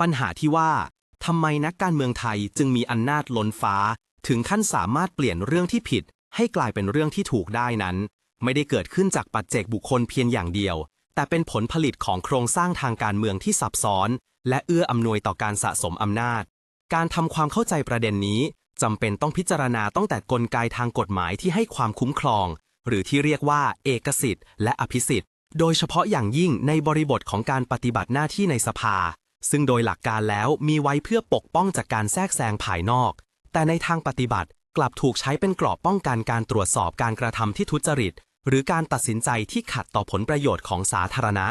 ปัญหาที่ว่าทำไมนักการเมืองไทยจึงมีอำนาจล้นฟ้า ถึงขั้นสามารถเปลี่ยนเรื่องที่ผิด ให้กลายเป็นเรื่องที่ถูกได้นั้น ไม่ได้เกิดขึ้นจากปัจเจกบุคคลเพียงอย่างเดียว แต่เป็นผลผลิตของโครงสร้างทางการเมืองที่ซับซ้อน และเอื้ออำนวยต่อการสะสมอำนาจ การทำความเข้าใจประเด็นนี้จำเป็นต้องพิจารณาตั้งแต่กลไกทางกฎหมายที่ให้ความคุ้มครอง หรือที่เรียกว่า เอกสิทธิ์และอภิสิทธิ์ โดยเฉพาะอย่างยิ่งในบริบทของการปฏิบัติหน้าที่ในสภา ซึ่งโดยหลักการแล้วมีไว้เพื่อปกป้องจากการแทรกแซงภายนอก แต่ในทางปฏิบัติกลับถูกใช้เป็นกรอบป้องกันการตรวจสอบการกระทำที่ทุจริต หรือการตัดสินใจที่ขัดต่อผลประโยชน์ของสาธารณะ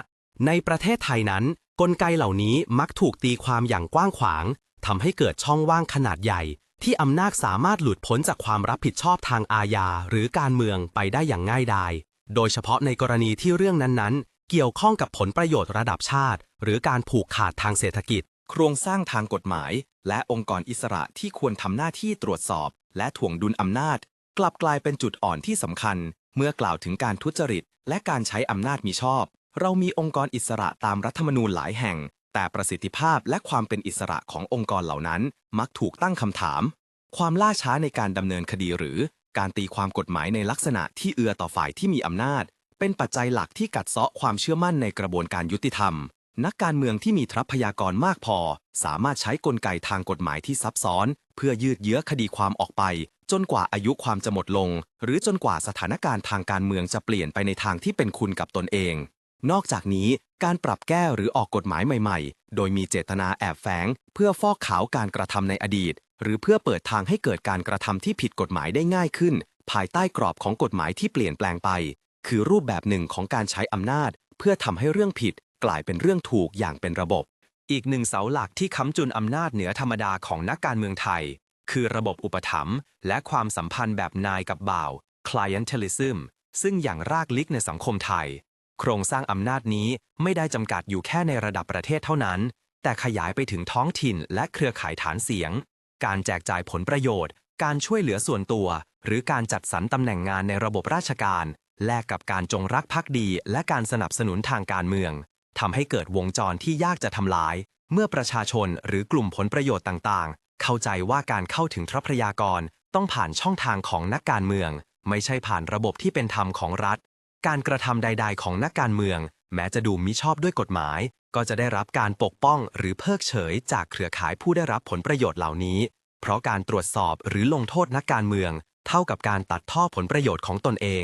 ในประเทศไทยนั้น กลไกเหล่านี้มักถูกตีความอย่างกว้างขวางทำให้เกิดช่องว่างขนาดใหญ่ ที่อำนาจสามารถหลุดพ้นจากความรับผิดชอบทางอาญาหรือการเมืองไปได้อย่างง่ายดายโดยเฉพาะในกรณีที่เรื่องนั้นๆ เกี่ยวข้องกับผลประโยชน์ระดับชาติ หรือการผูกขาดทางเศรษฐกิจ โครงสร้างทางกฎหมาย และองค์กรอิสระที่ควรทำหน้าที่ตรวจสอบ และถ่วงดุลอำนาจ กลับกลายเป็นจุดอ่อนที่สำคัญ เมื่อกล่าวถึงการทุจริต และการใช้อำนาจมิชอบ เรามีองค์กรอิสระตามรัฐธรรมนูญหลายแห่ง แต่ประสิทธิภาพและความเป็นอิสระขององค์กรเหล่านั้น มักถูกตั้งคำถาม ความล่าช้าในการดำเนินคดีหรือการตีความกฎหมายในลักษณะที่เอือต่อฝ่ายที่มีอำนาจ เป็นปัจจัยหลักที่กัดเซาะความเชื่อมั่นในกระบวนการยุติธรรม นักการเมืองที่มีทรัพยากรมากพอ สามารถใช้กลไกทางกฎหมายที่ซับซ้อน เพื่อยืดเยื้อคดีความออกไป จนกว่าอายุความจะหมดลง หรือจนกว่าสถานการณ์ทางการเมืองจะเปลี่ยนไปในทางที่เป็นคุณกับตนเอง นอกจากนี้ การปรับแก้หรือออกกฎหมายใหม่ ๆ โดยมีเจตนาแอบแฝงเพื่อฟอกขาวการกระทำในอดีต หรือเพื่อเปิดทางให้เกิดการกระทำที่ผิดกฎหมายได้ง่ายขึ้น ภายใต้กรอบของกฎหมายที่เปลี่ยนแปลงไป คือรูปแบบหนึ่งของการใช้อำนาจ เพื่อทำให้เรื่องผิดกลายเป็นเรื่องถูกอย่างเป็นระบบ อีกหนึ่งเสาหลักที่ค้ำจุนอำนาจเหนือธรรมดาของนักการเมืองไทย คือระบบอุปถัมภ์และความสัมพันธ์แบบนายกับบ่าว clientelism ซึ่งอย่างรากลึกในสังคมไทย โครงสร้างอำนาจนี้ไม่ได้จำกัดอยู่แค่ในระดับประเทศเท่านั้น แต่ขยายไปถึงท้องถิ่นและเครือข่ายฐานเสียง การแจกจ่ายผลประโยชน์ การช่วยเหลือส่วนตัว หรือการจัดสรรตำแหน่งงานในระบบราชการ แลกกับการจงรักภักดีและการสนับสนุนทางการเมืองทำให้เกิดวงจรที่ยากจะทำลาย เมื่อประชาชนหรือกลุ่มผลประโยชน์ต่างๆ เข้าใจว่าการเข้าถึงทรัพยากรต้องผ่านช่องทางของนักการเมือง ไม่ใช่ผ่านระบบที่เป็นธรรมของรัฐ การกระทำใด ๆ ของนักการเมือง แม้จะดูมิชอบด้วยกฎหมาย ก็จะได้รับการปกป้องหรือเพิกเฉย จากเครือข่ายผู้ได้รับผลประโยชน์เหล่านี้ เพราะการตรวจสอบหรือลงโทษนักการเมือง เท่ากับการตัดท่อผลประโยชน์ของตนเอง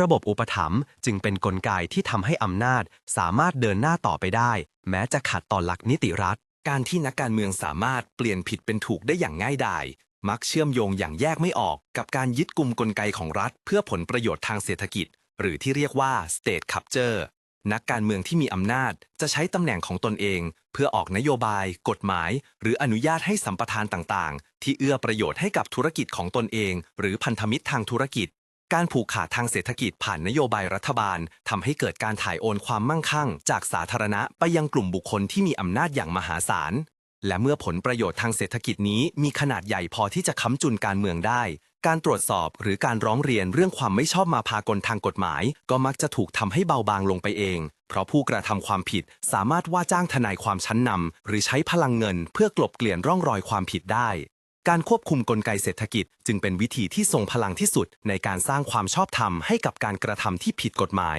ระบบอุปถัมภ์จึงเป็นนกลไกที่ทำให้อำนาจสามารถเดินหน้าต่อไปได้ แม้จะขัดต่อหลักนิติรัฐ การที่นักการเมืองสามารถเปลี่ยนผิดเป็นถูกได้อย่างง่ายดายมักเชื่อมโยงอย่างแยกไม่ออกกับการยึดกลุ่มกลไกของรัฐ เพื่อผลประโยชน์ทางเศรษฐกิจ หรือที่เรียกว่า state capture นักการเมืองที่มีอำนาจจะใช้ตำแหน่งของตนเอง เพื่อออกนโยบาย กฎหมาย หรืออนุญาตให้สัมปทานต่างๆ ที่เอื้อประโยชน์ให้กับธุรกิจของตนเอง หรือพันธมิตรทางธุรกิจ การผูกขาดทางเศรษฐกิจผ่านนโยบายรัฐบาลทำให้เกิดการถ่ายโอนความมั่งคั่ง จากสาธารณะไปยังกลุ่มบุคคลที่มีอำนาจอย่างมหาศาล และเมื่อผลประโยชน์ทางเศรษฐกิจนี้มีขนาดใหญ่พอที่จะค้ำจุนการเมืองได้ การตรวจสอบหรือการร้องเรียนเรื่องความไม่ชอบมาพากลทางกฎหมาย ก็มักจะถูกทำให้เบาบางลงไปเอง เพราะผู้กระทำความผิดสามารถว่าจ้างทนายความชั้นนำหรือใช้พลังเงิน เพื่อกลบเกลื่อนร่องรอยความผิดได้ การควบคุมกลไกเศรษฐกิจ จึงเป็นวิธีที่ทรงพลังที่สุดในการสร้างความชอบธรรมให้กับการกระทำที่ผิดกฎหมาย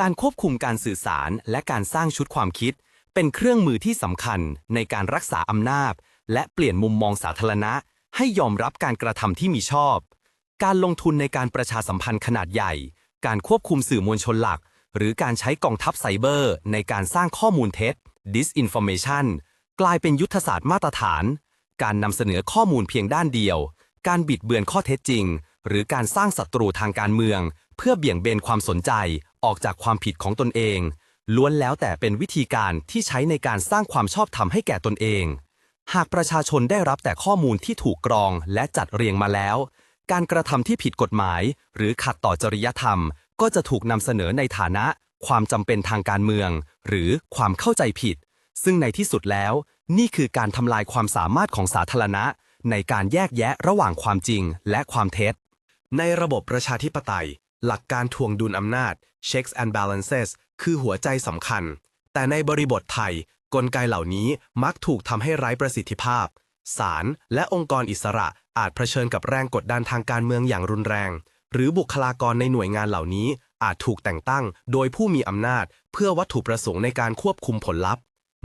การควบคุมการสื่อสารและการสร้างชุดความคิด เป็นเครื่องมือที่สำคัญในการรักษาอำนาจ และเปลี่ยนมุมมองสาธารณะ ให้ยอมรับการกระทำที่มีชอบ การลงทุนในการประชาสัมพันธ์ขนาดใหญ่ การควบคุมสื่อมวลชนหลัก หรือการใช้กองทัพไซเบอร์ ในการสร้างข้อมูลเท็จ disinformation กลายเป็นยุทธศาสตร์มาตรฐาน การนำเสนอข้อมูลเพียงด้านเดียว การบิดเบือนข้อเท็จจริง หรือการสร้างศัตรูทางการเมือง เพื่อเบี่ยงเบนความสนใจ ออกจากความผิดของตนเอง ล้วนแล้วแต่เป็นวิธีการที่ใช้ในการสร้างความชอบธรรมให้แก่ตนเอง หากประชาชนได้รับแต่ข้อมูลที่ถูกกรองและจัดเรียงมาแล้ว การกระทำที่ผิดกฎหมาย หรือขัดต่อจริยธรรม ก็จะถูกนำเสนอในฐานะ ความจำเป็นทางการเมือง หรือความเข้าใจผิด ซึ่งในที่สุดแล้ว นี่คือการทำลายความสามารถของสาธารณะ ในการแยกแยะระหว่างความจริงและความเท็จ ในระบบประชาธิปไตย หลักการทวงดุลอำนาจ checks and balances คือหัวใจสำคัญ แต่ในบริบทไทย กลไกเหล่านี้มักถูกทำให้ไร้ประสิทธิภาพศาลและองค์กรอิสระอาจเผชิญกับแรงกดดันทางการเมืองอย่างรุนแรง หรือบุคลากรในหน่วยงานเหล่านี้อาจถูกแต่งตั้ง โดยผู้มีอำนาจ เพื่อวัตถุประสงค์ในการควบคุมผลลัพธ์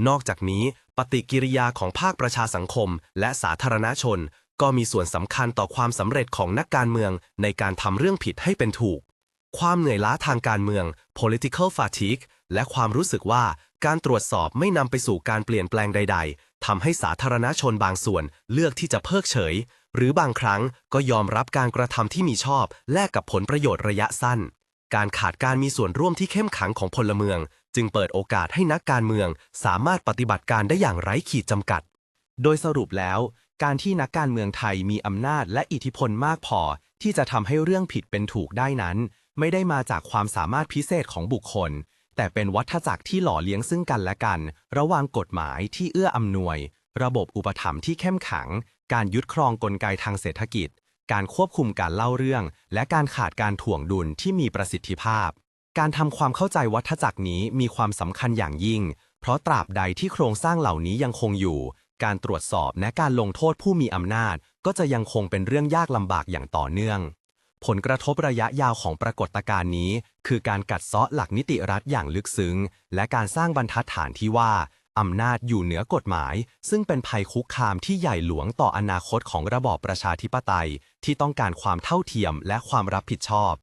นอกจากนี้ปฏิกิริยาของภาคประชาสังคม และสาธารณชน ก็มีส่วนสำคัญต่อความสำเร็จของนักการเมือง ในการทำเรื่องผิดให้เป็นถูก ความเหนื่อยล้าทางการเมือง political fatigue และความรู้สึกว่าการตรวจสอบไม่นำไปสู่การเปลี่ยนแปลงใด ๆทำให้สาธารณชนบางส่วนเลือกที่จะเพิกเฉย หรือบางครั้งก็ยอมรับการกระทำที่มีชอบ แลกกับผลประโยชน์ระยะสั้น การขาดการมีส่วนร่วมที่เข้มขังของพลเมือง จึงเปิดโอกาสให้นักการเมืองสามารถปฏิบัติการได้อย่างไร้ขีดจำกัด โดยสรุปแล้ว การที่นักการเมืองไทยมีอำนาจและอิทธิพลมากพอ ที่จะทำให้เรื่องผิดเป็นถูกได้นั้น ไม่ได้มาจากความสามารถพิเศษของบุคคล แต่เป็นวัฏจักรที่หล่อเลี้ยงซึ่งกันและกัน ระหว่างกฎหมายที่เอื้ออำนวย ระบบอุปถัมภ์ที่เข้มขัง การยึดครองกลไกทางเศรษฐกิจ การควบคุมการเล่าเรื่อง และการขาดการถ่วงดุลที่มีประสิทธิภาพ การทำความเข้าใจวัฏจักรนี้มีความสำคัญอย่างยิ่ง เพราะตราบใดที่โครงสร้างเหล่านี้ยังคงอยู่ การตรวจสอบและการลงโทษผู้มีอำนาจ ก็จะยังคงเป็นเรื่องยากลำบากอย่างต่อเนื่อง ผลกระทบระยะยาวของปรากฏการณ์นี้ คือการกัดเซาะหลักนิติรัฐอย่างลึกซึ้ง และการสร้างบรรทัดฐานที่ว่าอำนาจอยู่เหนือกฎหมาย ซึ่งเป็นภัยคุกคามที่ใหญ่หลวงต่ออนาคตของระบอบประชาธิปไตย ที่ต้องการความเท่าเทียมและความรับผิดชอบ